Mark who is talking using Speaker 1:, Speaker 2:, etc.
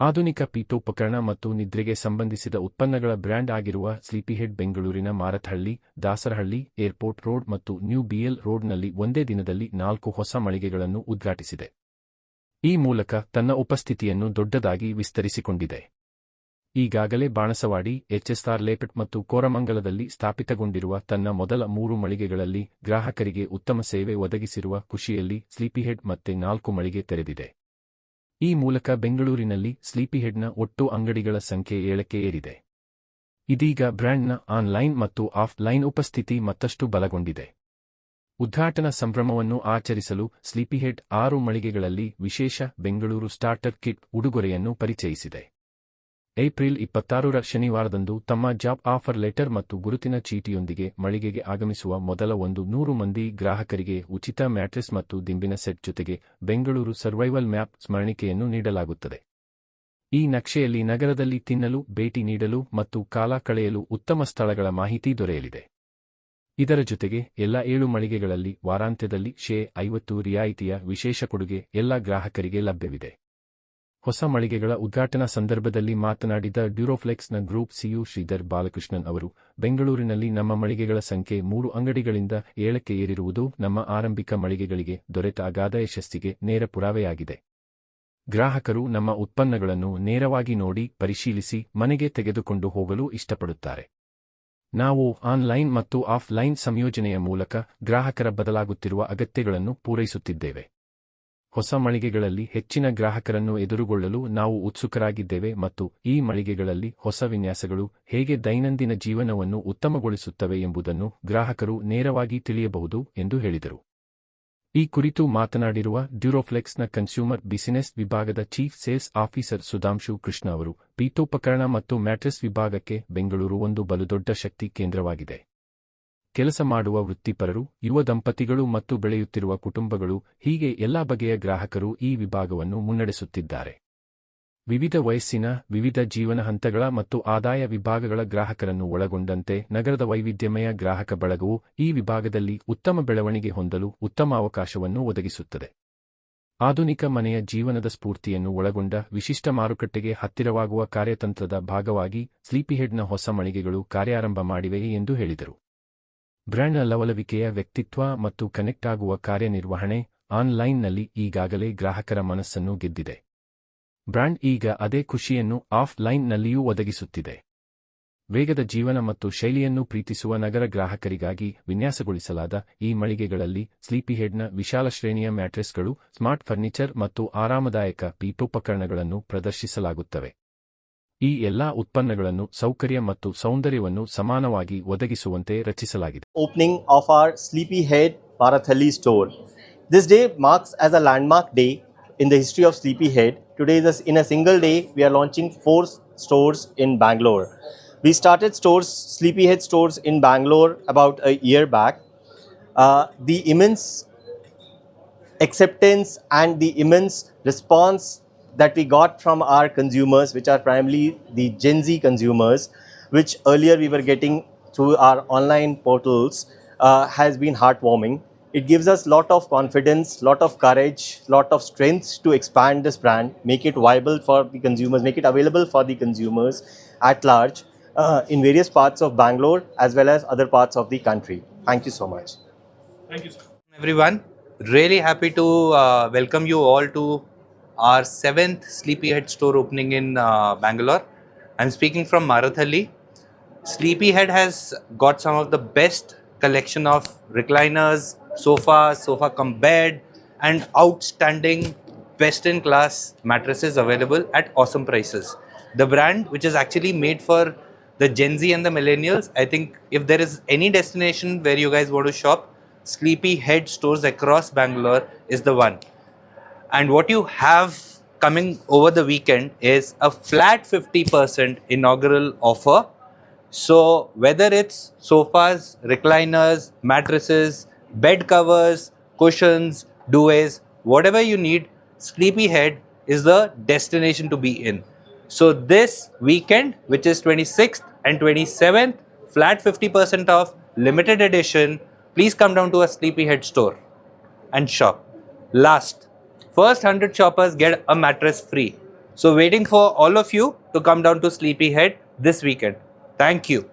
Speaker 1: ಆಧುನಿಕ ಪೀಠೋಪಕರಣ ಮತ್ತು ನಿದ್ರೆಗೆ ಸಂಬಂಧಿಸಿದ ಉತ್ಪನ್ನಗಳ ಬ್ರ್ಯಾಂಡ್ ಆಗಿರುವ ಸ್ಲೀಪಿಹೆಡ್ ಬೆಂಗಳೂರಿನ ಮಾರತಹಳ್ಳಿ ದಾಸರಹಳ್ಳಿ, ಏರ್ಪೋರ್ಟ್ ರೋಡ್ ಮತ್ತು ನ್ಯೂ ಬಿಎಲ್ ರೋಡ್ನಲ್ಲಿ ಒಂದೇ ದಿನದಲ್ಲಿ ನಾಲ್ಕು ಹೊಸ ಮಳಿಗೆಗಳನ್ನು ಉದ್ಘಾಟಿಸಿದೆ. ಈ ಮೂಲಕ ತನ್ನ ಉಪಸ್ಥಿತಿಯನ್ನು ದೊಡ್ಡದಾಗಿ ವಿಸ್ತರಿಸಿಕೊಂಡಿದೆ. ಈಗಾಗಲೇ ಬಾಣಸವಾಡಿ, ಎಚ್ಎಸ್ಆರ್ ಲೇಪಟ್ ಮತ್ತು ಕೋರಮಂಗಲದಲ್ಲಿ ಸ್ಥಾಪಿತಗೊಂಡಿರುವ ತನ್ನ ಮೊದಲ ಮೂರು ಮಳಿಗೆಗಳಲ್ಲಿ ಗ್ರಾಹಕರಿಗೆ ಉತ್ತಮ ಸೇವೆ ಒದಗಿಸಿರುವ ಖುಷಿಯಲ್ಲಿ ಸ್ಲೀಪಿಹೆಡ್ ಮತ್ತೆ ನಾಲ್ಕು ಮಳಿಗೆ ತೆರೆದಿದೆ. ಈ ಮೂಲಕ ಬೆಂಗಳೂರಿನಲ್ಲಿ ಸ್ಲೀಪಿಹೆಡ್ನ ಒಟ್ಟು ಅಂಗಡಿಗಳ ಸಂಖ್ಯೆ ಏಳಕ್ಕೆ ಏರಿದೆ. ಇದೀಗ ಬ್ರ್ಯಾಂಡ್ನ ಆನ್ಲೈನ್ ಮತ್ತು ಆಫ್ಲೈನ್ ಉಪಸ್ಥಿತಿ ಮತ್ತಷ್ಟು ಬಲಗೊಂಡಿದೆ. ಉದ್ಘಾಟನಾ ಸಂಭ್ರಮವನ್ನು ಆಚರಿಸಲು ಸ್ಲೀಪಿಹೆಡ್ ಆರು ಮಳಿಗೆಗಳಲ್ಲಿ ವಿಶೇಷ ಬೆಂಗಳೂರು ಸ್ಟಾರ್ಟರ್ ಕಿಟ್ ಉಡುಗೊರೆಯನ್ನು ಪರಿಚಯಿಸಿದೆ. ಏಪ್ರಿಲ್ ಇಪ್ಪತ್ತಾರರ ಶನಿವಾರದಂದು ತಮ್ಮ ಜಾಬ್ ಆಫರ್ ಲೆಟರ್ ಮತ್ತು ಗುರುತಿನ ಚೀಟಿಯೊಂದಿಗೆ ಮಳಿಗೆಗೆ ಆಗಮಿಸುವ ಮೊದಲ ಒಂದು ನೂರು ಮಂದಿ ಗ್ರಾಹಕರಿಗೆ ಉಚಿತ ಮ್ಯಾಟ್ರೆಸ್ ಮತ್ತು ದಿಂಬಿನ ಸೆಟ್ ಜೊತೆಗೆ ಬೆಂಗಳೂರು ಸರ್ವೈವಲ್ ಮ್ಯಾಪ್ ಸ್ಮರಣಿಕೆಯನ್ನು ನೀಡಲಾಗುತ್ತದೆ. ಈ ನಕ್ಷೆಯಲ್ಲಿ ನಗರದಲ್ಲಿ ತಿನ್ನಲು, ಭೇಟಿ ನೀಡಲು ಮತ್ತು ಕಾಲ ಕಳೆಯಲು ಉತ್ತಮ ಸ್ಥಳಗಳ ಮಾಹಿತಿ ದೊರೆಯಲಿದೆ. ಇದರ ಜೊತೆಗೆ ಎಲ್ಲ ಏಳು ಮಳಿಗೆಗಳಲ್ಲಿ ವಾರಾಂತ್ಯದಲ್ಲಿ ಶೇ ಐವತ್ತು ರಿಯಾಯಿತಿಯ ವಿಶೇಷ ಕೊಡುಗೆ ಎಲ್ಲ ಗ್ರಾಹಕರಿಗೆ ಲಭ್ಯವಿದೆ. ಹೊಸ ಮಳಿಗೆಗಳ ಉದ್ಘಾಟನಾ ಸಂದರ್ಭದಲ್ಲಿ ಮಾತನಾಡಿದ ಡ್ಯೂರೋಫ್ಲೆಕ್ಸ್ನ ಗ್ರೂಪ್ ಸಿಯು ಶ್ರೀಧರ್ ಬಾಲಕೃಷ್ಣನ್ ಅವರು, ಬೆಂಗಳೂರಿನಲ್ಲಿ ನಮ್ಮ ಮಳಿಗೆಗಳ ಸಂಖ್ಯೆ ಮೂರು ಅಂಗಡಿಗಳಿಂದ ಏಳಕ್ಕೆ ಏರಿರುವುದು ನಮ್ಮ ಆರಂಭಿಕ ಮಳಿಗೆಗಳಿಗೆ ದೊರೆತ ಅಗಾಧ ಯಶಸ್ಸಿಗೆ ನೇರ ಪುರಾವೆಯಾಗಿದೆ. ಗ್ರಾಹಕರು ನಮ್ಮ ಉತ್ಪನ್ನಗಳನ್ನು ನೇರವಾಗಿ ನೋಡಿ ಪರಿಶೀಲಿಸಿ ಮನೆಗೆ ತೆಗೆದುಕೊಂಡು ಹೋಗಲು ಇಷ್ಟಪಡುತ್ತಾರೆ. ನಾವು ಆನ್ಲೈನ್ ಮತ್ತು ಆಫ್ಲೈನ್ ಸಂಯೋಜನೆಯ ಮೂಲಕ ಗ್ರಾಹಕರ ಬದಲಾಗುತ್ತಿರುವ ಅಗತ್ಯಗಳನ್ನು ಪೂರೈಸುತ್ತಿದ್ದೇವೆ. ಹೊಸ ಮಳಿಗೆಗಳಲ್ಲಿ ಹೆಚ್ಚಿನ ಗ್ರಾಹಕರನ್ನು ಎದುರುಗೊಳ್ಳಲು ನಾವು ಉತ್ಸುಕರಾಗಿದ್ದೇವೆ ಮತ್ತು ಈ ಮಳಿಗೆಗಳಲ್ಲಿ ಹೊಸ ವಿನ್ಯಾಸಗಳು ಹೇಗೆ ದೈನಂದಿನ ಜೀವನವನ್ನು ಉತ್ತಮಗೊಳಿಸುತ್ತವೆ ಎಂಬುದನ್ನು ಗ್ರಾಹಕರು ನೇರವಾಗಿ ತಿಳಿಯಬಹುದು ಎಂದು ಹೇಳಿದರು. ಈ ಕುರಿತು ಮಾತನಾಡಿರುವ ಡ್ಯೂರೋಫ್ಲೆಕ್ಸ್ನ ಕನ್ಸ್ಯೂಮರ್ ಬಿಸಿನೆಸ್ ವಿಭಾಗದ chief sales officer Sudhanshu Krishna ಅವರು ಪೀಠೋಪಕರಣ ಮತ್ತು ಮ್ಯಾಟ್ರೆಸ್ ವಿಭಾಗಕ್ಕೆ ಬೆಂಗಳೂರು ಒಂದು ಬಲುದೊಡ್ಡ ಶಕ್ತಿ ಕೇಂದ್ರವಾಗಿದೆ. ಕೆಲಸ ಮಾಡುವ ವೃತ್ತಿಪರರು, ಯುವ ದಂಪತಿಗಳು ಮತ್ತು ಬೆಳೆಯುತ್ತಿರುವ ಕುಟುಂಬಗಳು, ಹೀಗೆ ಎಲ್ಲಾ ಬಗೆಯ ಗ್ರಾಹಕರು ಈ ವಿಭಾಗವನ್ನು ಮುನ್ನಡೆಸುತ್ತಿದ್ದಾರೆ. ವಿವಿಧ ವಯಸ್ಸಿನ, ವಿವಿಧ ಜೀವನ ಹಂತಗಳ ಮತ್ತು ಆದಾಯ ವಿಭಾಗಗಳ ಗ್ರಾಹಕರನ್ನು ಒಳಗೊಂಡಂತೆ ನಗರದ ವೈವಿಧ್ಯಮಯ ಗ್ರಾಹಕ ಬಳಗವು ಈ ವಿಭಾಗದಲ್ಲಿ ಉತ್ತಮ ಬೆಳವಣಿಗೆ ಹೊಂದಲು ಉತ್ತಮ ಅವಕಾಶವನ್ನು ಒದಗಿಸುತ್ತದೆ. ಆಧುನಿಕ ಮನೆಯ ಜೀವನದ ಸ್ಫೂರ್ತಿಯನ್ನು ಒಳಗೊಂಡ ವಿಶಿಷ್ಟ ಮಾರುಕಟ್ಟೆಗೆ ಹತ್ತಿರವಾಗುವ ಕಾರ್ಯತಂತ್ರದ ಭಾಗವಾಗಿ ಸ್ಲೀಪಿಹೆಡ್ನ ಹೊಸ ಮಳಿಗೆಗಳು ಕಾರ್ಯಾರಂಭ ಮಾಡಿವೆ ಎಂದು ಹೇಳಿದರು. ಬ್ರ್ಯಾಂಡ್ನ ಲವಲವಿಕೆಯ ವ್ಯಕ್ತಿತ್ವ ಮತ್ತು ಕನೆಕ್ಟ್ ಆಗುವ ಕಾರ್ಯನಿರ್ವಹಣೆ ಆನ್ಲೈನ್ನಲ್ಲಿ ಈಗಾಗಲೇ ಗ್ರಾಹಕರ ಮನಸ್ಸನ್ನು ಗೆದ್ದಿದೆ. ಬ್ರ್ಯಾಂಡ್ ಈಗ ಅದೇ ಖುಷಿಯನ್ನು ಆಫ್ಲೈನ್ನಲ್ಲಿಯೂ ಒದಗಿಸುತ್ತಿದೆ. ವೇಗದ ಜೀವನ ಮತ್ತು ಶೈಲಿಯನ್ನು ಪ್ರೀತಿಸುವ ನಗರ ಗ್ರಾಹಕರಿಗಾಗಿ ವಿನ್ಯಾಸಗೊಳಿಸಲಾದ ಈ ಮಳಿಗೆಗಳಲ್ಲಿ ಸ್ಲೀಪಿಹೆಡ್ನ ವಿಶಾಲ ಶ್ರೇಣಿಯ ಮ್ಯಾಟ್ರೆಸ್ಗಳು, ಸ್ಮಾರ್ಟ್ ಫರ್ನಿಚರ್ ಮತ್ತು ಆರಾಮದಾಯಕ ಪೀಠೋಪಕರಣಗಳನ್ನು ಪ್ರದರ್ಶಿಸಲಾಗುತ್ತವೆ. ಈ ಎಲ್ಲಾ ಉತ್ಪನ್ನಗಳನ್ನು ಸೌಕರ್ಯ ಮತ್ತು ಸೌಂದರ್ಯವನ್ನು ಸಮಾನವಾಗಿ ಒದಗಿಸುವಂತೆ ರಚಿಸಲಾಗಿದೆ
Speaker 2: opening of our Sleepyhead Parathalli store. This day marks as a landmark day in the history of Sleepyhead. Today, is a- in a single day, we are launching four s- stores in Bangalore. We started stores, Sleepyhead stores in Bangalore about a year back. Uh, the immense acceptance and the immense response that we got from our consumers, which are primarily the Gen Z consumers, which earlier we were getting through our online portals, uh, has been heartwarming. It gives us lot of confidence, lot of courage, lot of strength to expand this brand, make it viable for the consumers, make it available for the consumers at large uh, in various parts of Bangalore as well as other parts of the country. Thank you so much. Thank you, sir.
Speaker 3: Everyone. Really happy to uh, welcome you all to our seventh Sleepyhead store opening in uh, Bangalore. I'm speaking from Marathali. Sleepyhead has got some of the best collection of recliners, sofas, sofa cum bed, and outstanding best in class mattresses available at awesome prices. The brand, which is actually made for the Gen Z and the millennials, I think if there is any destination where you guys want to shop, Sleepy Head stores across Bangalore is the one. And what you have coming over the weekend is a flat 50% inaugural offer. So, whether it's sofas, recliners, mattresses, bed covers, cushions, duvets, whatever you need, Sleepyhead is the destination to be in. So, this weekend, which is 26th and 27th, flat 50% off, limited edition, please come down to a Sleepyhead store and shop. Last, first 100 shoppers get a mattress free. So, waiting for all of you to come down to Sleepyhead this weekend. Thank you.